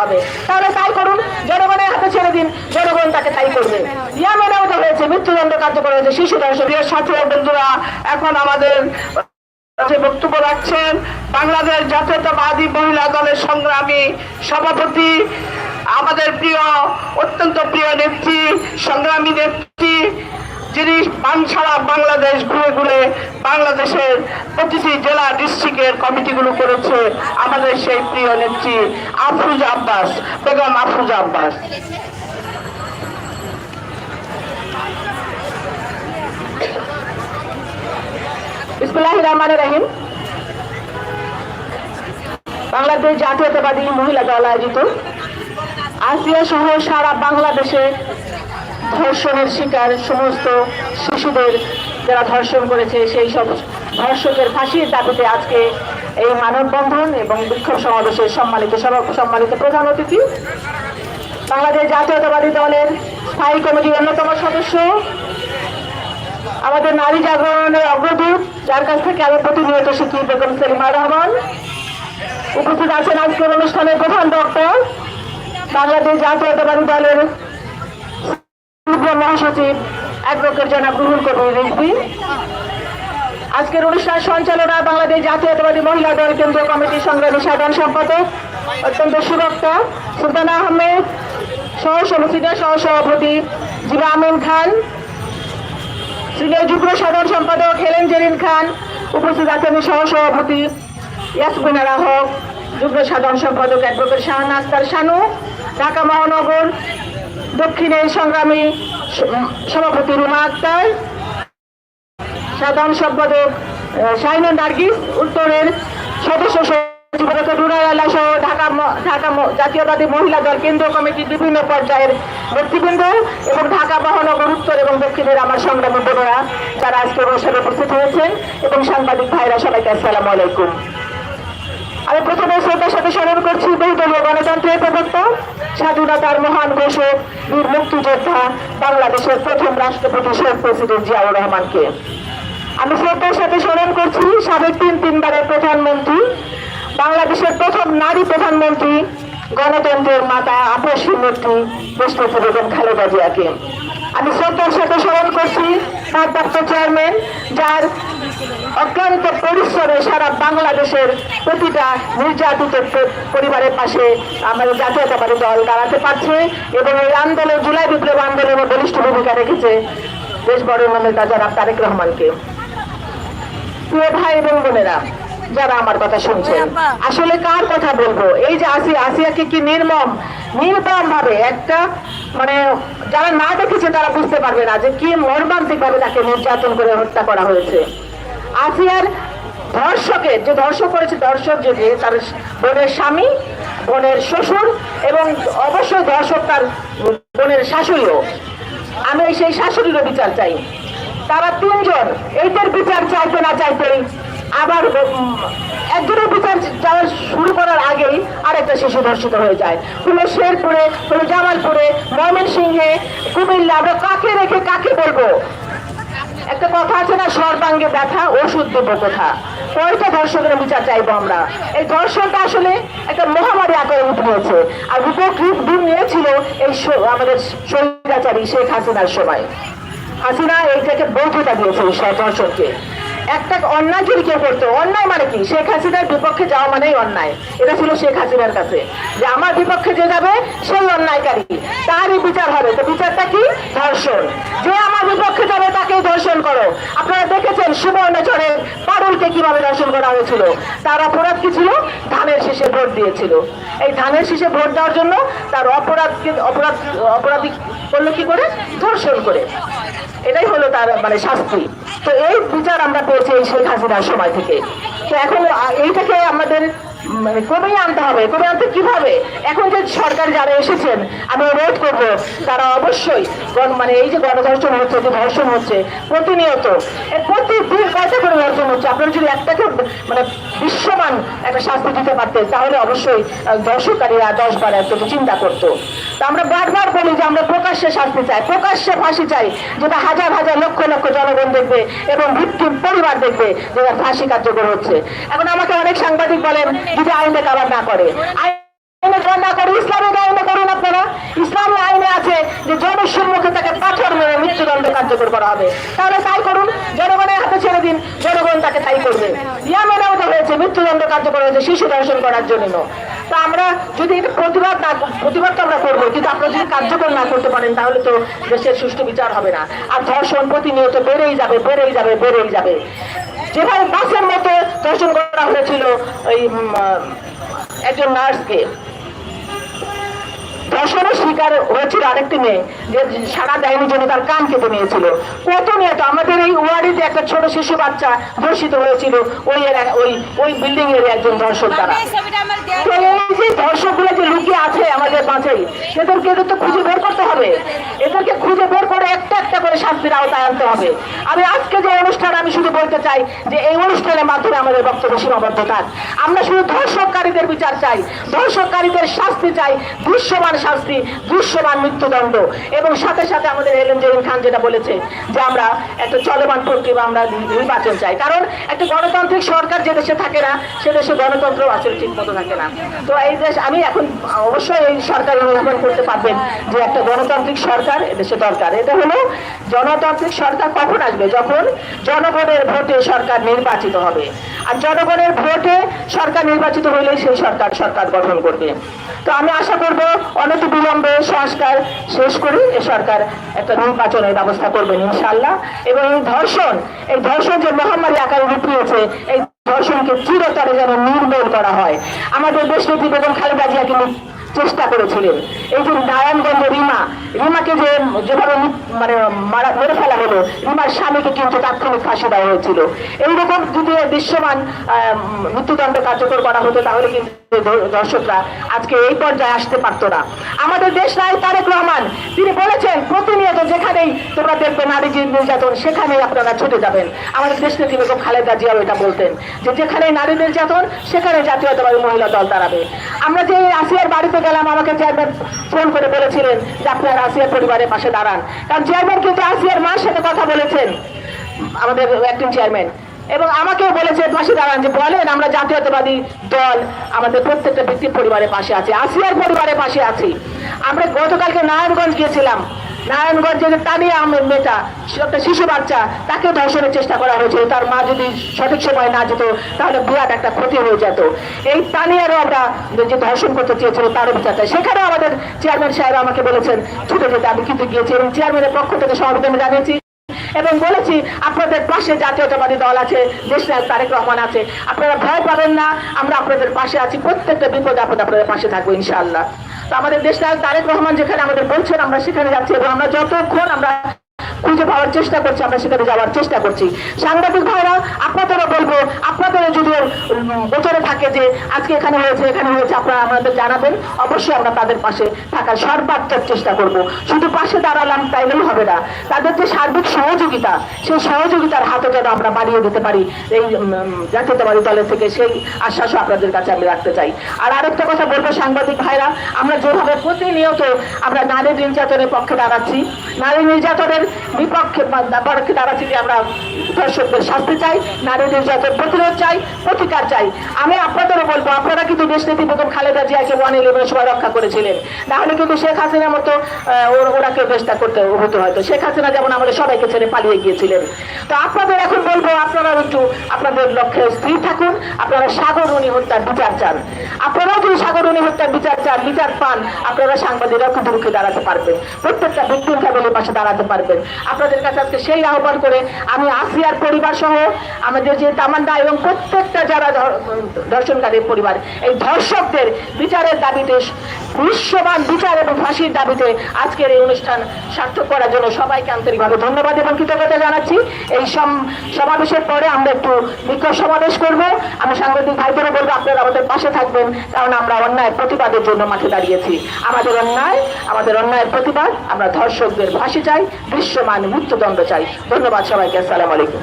হবে। তাহলে তাই করুন, জনগণের হাতে ছেড়ে দিন, জনগণ তাকে তাই করবে। ইয়ামেনেও তো হয়েছে, মৃত্যুদণ্ড কার্যকর হয়েছে, শিশু ধর্ষণের সাথে বন্ধুরা, এখন আমাদের বক্তব্য রাখছেন, বাংলাদেশ জাতীয়তাবাদী মহিলা দলের সংগ্রামী সভাপতি, আমাদের প্রিয়, অত্যন্ত প্রিয় নেত্রী, সংগ্রামী নেত্রী যিনি সারা বাংলাদেশ ঘুরে ঘুরে বাংলাদেশের প্রতিটি জেলা ডিস্ট্রিক্টের কমিটিগুলো করেছে, আমাদের সেই প্রিয় নেত্রী আফরুজা আব্বাস, বেগম আফরুজা আব্বাস। ইসমিল্লাহ রহমান রহিম। বাংলাদেশ জাতীয়তাবাদী মহিলা দল আয়োজিত। আসিয়া সহ সারা বাংলাদেশে ধর্ষণের শিকার সমস্ত শিশুদের যারা ধর্ষণ করেছে, সেই সব ধর্ষকের ফাঁসির দাবিতে আজকে এই মানববন্ধন এবং বিক্ষোভ সমাবেশের সম্মানিত সম্মানিত প্রধান অতিথি। বাংলাদেশ জাতীয়তাবাদী দলের স্থায়ী কমিটির অন্যতম সদস্য। আমাদের নারী জাগরণের অগ্রদূত, যার কাছ থেকে আমি প্রতিনিয়ত শিখি বেগম সেলিমা রহমান। উপস্থিত আছেন আজকের অনুষ্ঠানের প্রধান বক্তা, বাংলাদেশ জাতীয়তাবাদী দলের মহাসচিব অ্যাডভোকেট জনাব রুহুল কবির আজকের অনুষ্ঠান সঞ্চালনা বাংলাদেশ জাতীয়তাবাদী মহিলা দল কেন্দ্রীয় কমিটির সংগ্রামী সাধারণ সম্পাদক, অত্যন্ত সুরক্ষা সুলতানা আহমেদ, সহ সমিতির সহ সভাপতি জিবা আমিন খান, সিনিয়র যুগ্ম সাধারণ সম্পাদক হেলেন জেরিন খান, উপস্থিত আছেন সহ সভাপতি ইয়াসমিনা হক যুগ্ম সাধারণ সম্পাদক অ্যাডভোকেট শাহান আক্তার শানু, ঢাকা মহানগর দক্ষিণের সংগ্রামী সভাপতি রুমা আক্তার, সাধারণ সম্পাদক শাহিনুর নার্গিস, উত্তরের সদস্য সচিব ডক্টর রুনাল আল্লাহ সহ ঢাকা ঢাকা জাতীয়বাদী মহিলা দল কেন্দ্রীয় কমিটির বিভিন্ন পর্যায়ের নেতৃবৃন্দ এবং ঢাকা মহানগর উত্তর এবং দক্ষিণের আমার সংগ্রামী বোনেরা যারা আজকে অনুষ্ঠানে উপস্থিত হয়েছেন এবং সাংবাদিক ভাইরা সবাইকে আসসালামু আলাইকুম। আমি প্রথমে শ্রদ্ধার সাথে স্মরণ করছি বহুদলীয় গণতন্ত্রের প্রবক্তা, স্বাধীনতার মহান ঘোষক, বীর মুক্তিযোদ্ধা, বাংলাদেশের প্রথম রাষ্ট্রপতি শেখ প্রেসিডেন্ট জিয়াউর রহমানকে। আমি শ্রদ্ধার সাথে স্মরণ করছি সাবেক তিন তিনবারের প্রধানমন্ত্রী, বাংলাদেশের প্রথম নারী প্রধানমন্ত্রী, গণতন্ত্রের মাতা, আপসী নেত্রী দেশনেত্রী বেগম খালেদা জিয়াকে। আমি শ্রদ্ধার সাথে স্মরণ করছি ভারপ্রাপ্ত চেয়ারম্যান যার অক্লান্ত পরিশ্রমে সারা বাংলাদেশের প্রতিটা নির্যাতিত পরিবারের পাশে আমাদের জাতীয়তাবাদী দল দাঁড়াতে পারছে এবং এই আন্দোলন, জুলাই বিপ্লব আন্দোলনে বলিষ্ঠ ভূমিকা রেখেছে দেশ বড় নেতা জনাব তারেক রহমানকে। প্রিয় ভাই এবং বোনেরা, যারা আমার কথা শুনছেন, আসলে কার কথা বলব? এই যে আসিয়া আসিয়াকে কি নির্মম? নির্মম ভাবে একটা মানে যারা না দেখেছে তারা বুঝতে পারবে না যে কি মর্মান্তিক ভাবে তাকে নির্যাতন করে হত্যা করা হয়েছে। আসিয়ার ধর্ষকের যে ধর্ষক করেছে, ধর্ষক যদি তার বোনের স্বামী, বোনের শ্বশুর এবং অবশ্যই ধর্ষক তার বোনের শাশুড়িও। আমি সেই শাশুড়িরও বিচার চাই। তারা তিনজন, এইটার বিচার চাইতে না চাইতেই আবার একজনের বিচার যাওয়া শুরু করার আগেই আরেকটা শিশু ধর্ষিত হয়ে যায়। হলো শেরপুরে হলো জামালপুরে, ময়মনসিংহে, কুমিল্লা, আমরা কাকে রেখে কাকে বলব? একটা কথা আছে না, সর্বাঙ্গে ব্যথা, ওষুধ দেবো কোথা কয়টা ধর্ষকের বিচার চাইব আমরা। এই ধর্ষণটা আসলে একটা মহামারী আকারে উঠে হয়েছে আর উপকৃত দিন নিয়েছিল এই আমাদের শরীরাচারী শেখ হাসিনার সময়। হাসিনা এইটাকে বৈধতা দিয়েছে ধর্ষণকে একটা অন্যায় কেউ করতো অন্যায় মানে কি? শেখ হাসিনার বিপক্ষে যাওয়া মানেই অন্যায়। এটা ছিল শেখ হাসিনার কাছে। যে আমার বিপক্ষে যে যাবে, সেই অন্যায়কারী। তারই বিচার হবে। তো বিচারটা কি? ধর্ষণ। যে আমার বিপক্ষে যাবে, তাকেই ধর্ষণ করো। আপনারা দেখেছেন সুবর্ণচরের পারুলকে কীভাবে ধর্ষণ করা হয়েছিল? তার অপরাধ কি ছিল? ধানের শেষে ভোট দিয়েছিল। এই ধানের শেষে ভোট দেওয়ার জন্য তার অপরাধকে অপরাধ অপরাধী করল কি করে? ধর্ষণ করে। এটাই হলো তার মানে শাস্তি। তো এই বিচার আমরা পেয়েছি এই শেখ হাসিনার সময় থেকে। তো এখন এইটাকে আমাদের মানে কমিয়ে আনতে হবে? কমে আনতে কীভাবে? এখন যে সরকার যারা এসেছেন, আমি অনুরোধ করব, তারা অবশ্যই মানে এই যে গণধর্ষণ হচ্ছে, যে ধর্ষণ হচ্ছে, প্রতিনিয়ত, এর চিন্তা করতো তো আমরা বারবার বলি যে আমরা প্রকাশ্যে শাস্তি চাই প্রকাশ্যে ফাঁসি চাই যেটা হাজার হাজার লক্ষ লক্ষ জনগণ দেখবে। এবং ভিত্তিম পরিবার দেখবে যে ফাঁসি কার্যকর হচ্ছে এখন আমাকে অনেক সাংবাদিক বলেন যদি আইনটা কাবার না করে না করে ইসলামিক আইনে করুন আপনারা। ইসলামী আইনে আছে যে জনস্বর মুখে তাকে পাথর মেরে মৃত্যুদণ্ড কার্যকর করা হবে। তাহলে তাই করুন, জনগণের হাতে ছেড়ে দিন, জনগণ তাকে তাই করবে। ইয়ামেনাও তো হয়েছে, মৃত্যুদণ্ড কার্যকর হয়েছে, শিশু দর্শন করার জন্য। তো আমরা যদি প্রতিবাদ না, প্রতিবাদ করব, কিন্তু আপনারা কার্যকর না করতে পারেন, তাহলে তো দেশের সুষ্ঠু বিচার হবে না। আর ধর্ষণ প্রতিনিয়ত বেড়েই যাবে বেড়েই যাবে বেড়েই যাবে। যেভাবে বাসের মতো ধর্ষণ করা হয়েছিল ওই একজন নার্সকে ধর্ষণের শিকার হয়েছিল আরেকটি মেয়ে যে সারা দেয়নি জন্য তার কান কেটে নিয়েছিল। কত মেয়ে তো? আমাদের এই ওয়ার্ডে একটা ছোট শিশু বাচ্চা ধর্ষিত হয়েছিল। ওই ওই ওই বিল্ডিং এর একজন ধর্ষক দ্বারা তো এই যে দর্শকগুলো যে লুকিয়ে আছে আমাদের মাঝেই সেদেরকে এদের তো খুঁজে বের করতে হবে। এদেরকে খুঁজে বের করে একটা একটা করে শাস্তির আওতায় আনতে হবে। আমি আজকে যে অনুষ্ঠান আমি শুধু বলতে চাই যে এই অনুষ্ঠানের মাধ্যমে আমাদের বক্তব্য সীমাবদ্ধ থাক। আমরা শুধু ধর্ষককারীদের বিচার চাই। ধর্ষককারীদের শাস্তি চাই। দৃশ্যমান শাস্তি, দৃশ্যমান মৃত্যুদণ্ড। এবং সাথে সাথে আমাদের হেলেন জেরিন খান যেটা বলেছে যে আমরা একটা চলমান প্রক্রিয়া আমরা নির্বাচন চাই। কারণ একটা গণতান্ত্রিক সরকার যে দেশে থাকে না, সে দেশে গণতন্ত্র আসলে ঠিক মতো থাকে না। তো এই দেশ, আমি এখন অবশ্যই এই সরকার অনুধাবন করতে পারবেন যে একটা গণতান্ত্রিক সরকার এদেশে দরকার। এটা হলো জনতান্ত্রিক সরকার কখন আসবে? যখন জনগণের ভোটে সরকার নির্বাচিত হবে। আর জনগণের ভোটে সরকার নির্বাচিত হলে সেই সরকার সরকার গঠন করবে। তো আমি আশা করব অনতি বিলম্বে সংস্কার শেষ করে এ সরকার একটা নির্বাচনের ব্যবস্থা করবেন ইনশাল্লাহ এবং এই ধর্ষণ এই ধর্ষণ যে মহামারী আকারে রূপ নিয়েছে এই ধর্ষণকে চিরতরে যেন নির্মূল করা হয়। আমাদের দেশনেত্রী বেগম খালেদা জিয়া কিন্তু চেষ্টা করেছিলেন। এই যে নারায়ণগঞ্জ রিমা, রিমাকে যে যেভাবে মানে মেরে ফেলা হলো, রিমার স্বামীকে কিন্তু তাৎক্ষণিক ফাঁসি দেওয়া হয়েছিল। এইরকম যদি দৃশ্যমান মৃত্যুদণ্ড কার্যকর করা হতো, তাহলে কিন্তু দর্শকরা আজকে এই পর্যায়ে আসতে পারতো না। আমাদের দেশ নায়ক তারেক রহমান, তিনি তোমরা দেখবে নারী যে নির্যাতন, সেখানেই আপনারা ছুটে যাবেন। আমাদের দেশ নেত্রী বেগম খালেদা জিয়াও এটা বলতেন যে যেখানে নারী নির্যাতন, সেখানে জাতীয়তাবাদী মহিলা দল দাঁড়াবে। আমরা যে আসিয়ার বাড়িতে গেলাম, আমাকে চেয়ারম্যান ফোন করে বলেছিলেন যে আপনার আসিয়ার পরিবারের পাশে দাঁড়ান। কারণ চেয়ারম্যান কিন্তু আসিয়ার মার সাথে কথা বলেছেন, আমাদের অ্যাক্টিং চেয়ারম্যান এবং আমাকেও বলেছে, পাশে দাঁড়ান যে বলেন, আমরা জাতীয়তাবাদী দল, আমাদের প্রত্যেকটা ব্যক্তির পরিবারের পাশে আছে, আসিয়ার পরিবারের পাশে আছি। আমরা গতকালকে নারায়ণগঞ্জ গিয়েছিলাম। নারায়ণগঞ্জে যে তানিয়া আহমেদ মেয়েটা একটা শিশু বাচ্চা, তাকে ধর্ষণের চেষ্টা করা হয়েছিল। তার মা যদি সঠিক সময় না যেত, তাহলে বিরাট একটা ক্ষতি হয়ে যেত। এই তানিয়ারও আমরা যে ধর্ষণ করতে চেয়েছিল, তারও বিচার সেখানেও আমাদের চেয়ারম্যান সাহেব আমাকে বলেছেন, ছুটে যেতে। আমি কিন্তু গিয়েছি এবং চেয়ারম্যানের পক্ষ থেকে সমবেদনা জানিয়েছি এবং বলেছি, আপনাদের পাশে জাতীয়তাবাদী দল আছে দেশ নায়ক তারেক রহমান আছে। আপনারা ভয় পাবেন না, আমরা আপনাদের পাশে আছি। প্রত্যেকটা বিপদ আপদ আপনাদের পাশে থাকব ইনশাআল্লাহ। আমাদের দেশ নায়ক তারেক রহমান যেখানে আমাদের বলছেন, আমরা সেখানে যাচ্ছি এবং আমরা যতক্ষণ আমরা খুঁজে পাওয়ার চেষ্টা করছি, আমরা সেখানে যাওয়ার চেষ্টা করছি। সাংবাদিক ভাইরা, আপনাদেরও বলব, আপনাদেরও যদি গোচরে থাকে যে আজকে এখানে হয়েছে এখানে হয়েছে, আপনারা আমাদের জানাবেন। অবশ্যই আমরা তাদের পাশে থাকার সর্বাত্মক চেষ্টা করব। শুধু পাশে দাঁড়ালাম তাইলেই হবে না। তাদের যে সার্বিক সহযোগিতা, সেই সহযোগিতার হাতে যেন আমরা বাড়িয়ে দিতে পারি। এই জাতীয়তাবাদী দলের থেকে সেই আশ্বাসও আপনাদের কাছে আমি রাখতে চাই। আর আরেকটা কথা বলব সাংবাদিক ভাইরা, আমরা যেভাবে প্রতিনিয়ত আমরা নারী নির্যাতনের পক্ষে দাঁড়াচ্ছি, নারী নির্যাতনের বিপক্ষে পক্ষে দাঁড়াচ্ছি যে আমরা দর্শকদের শাস্তি চাই নারী নির্যাতন প্রতিরোধ চাই প্রতিকার চাই। আমি আপনাদেরও বলব আপনারা কিন্তু দেশ নীতি বেগম খালেদা জিয়াকে ওয়ান ইলেভেনের সময় রক্ষা করেছিলেন। তাহলে কিন্তু শেখ হাসিনার মতো আহ, ওর- ওনাকে দেশটা করতে হতো হয়তো। শেখ হাসিনা যেমন আমাদের সবাইকে ছেড়ে পালিয়ে গিয়েছিলেন। তো আপনাদের এখন বলব আপনারা একটু আপনাদের লক্ষ্যে স্থির থাকুন। আপনারা সাগরণী হত্যার বিচার চান। আপনারাও যদি সাগরণী হত্যার বিচার চান বিচার পান আপনারা সাংবাদিকরা কিন্তু রুখে দাঁড়াতে পারবেন। প্রত্যেকটা ব্যক্তির ফ্যামিলির পাশে দাঁড়াতে পারবেন। আপনাদের কাছে আজকে সেই আহ্বান করে আমি আসিয়ার পরিবার সহ আমাদের যে তামান্না এবং প্রত্যেকটা যারা ধর- ধর্ষণকারীর পরিবার, এই ধর্ষকদের বিচারের দাবিতে বিশ্বমান বিচার এবং ফাঁসির দাবিতে আজকের এই অনুষ্ঠান সার্থক করার জন্য সবাইকে আন্তরিকভাবে ধন্যবাদ এবং কৃতজ্ঞতা জানাচ্ছি। এই সম- সমাবেশের পরে আমরা একটু বিক্ষোভ সমাবেশ করব। আমি সাংবাদিক ভাইদেরও বলব, আপনারা আমাদের পাশে থাকবেন, কারণ আমরা অন্যায় প্রতিবাদের জন্য মাঠে দাঁড়িয়েছি। আমাদের অন্যায়, আমাদের অন্যায়ের প্রতিবাদ, আমরা ধর্ষকদের ফাঁসি চাই দৃশ্যমান মৃত্যুদণ্ড চাই। ধন্যবাদ সবাইকে আসসালামু আলাইকুম।